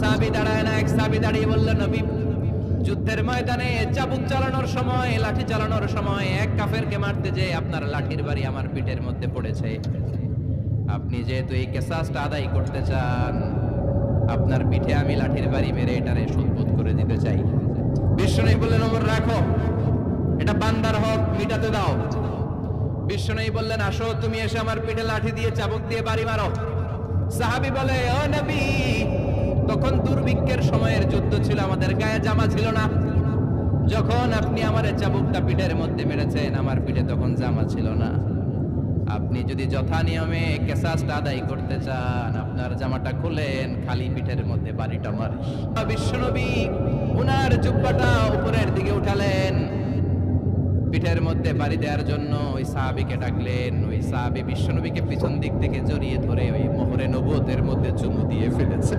সাহাবী দাঁড়ায় না এক সাহাবী দাঁড়িয়ে বললেন নবী। যুদ্ধের ময়দানে চাবুক চালানোর সময়, লাঠি চালানোর সময় এক কাফেরকে মারতে যে আপনার লাঠির বাড়ি আমার পিঠের মধ্যে পড়েছে। আপনি যেহেতু এই কেসাসটা আদায় করতে চান, আপনার পিঠে আমি লাঠির বাড়ি মেরে এটারে সুদবোধ করে দিতে চাই। বিষ্ণু বললেন, ওমর, রাখো। এটা বান্দার হক, মিটাতে দাও। বিষ্ণু বললেন, আসো, তুমি এসে আমার পিঠে লাঠি দিয়ে চাবুক দিয়ে বাড়ি মারো। সাহাবি বলে, ও নবী তখন দুর্ভিক্ষের সময়ের যুদ্ধ ছিল, আমাদের গায়ে জামা ছিল না। যখন আপনি আমার চাবুকটা পিঠের মধ্যে মেরেছেন, আমার পিঠে তখন জামা ছিল না। আপনি যদি যথা নিয়মে কেসাসটা আদায় করতে চান, আপনার জামাটা খুলেন, খালি পিঠের মধ্যে বাড়িটা মার। বিশ্বনবী উনার জুব্বাটা উপরের দিকে উঠালেন। পিঠের মধ্যে বাড়ি দেওয়ার জন্য ওই সাহাবিকে ডাকলেন। ওই সাহাবি বিশ্বনবীকে পিছন দিক থেকে জড়িয়ে ধরে ওই মোহরে নবুয়তের মধ্যে চুমু দিয়ে ফেলেছে।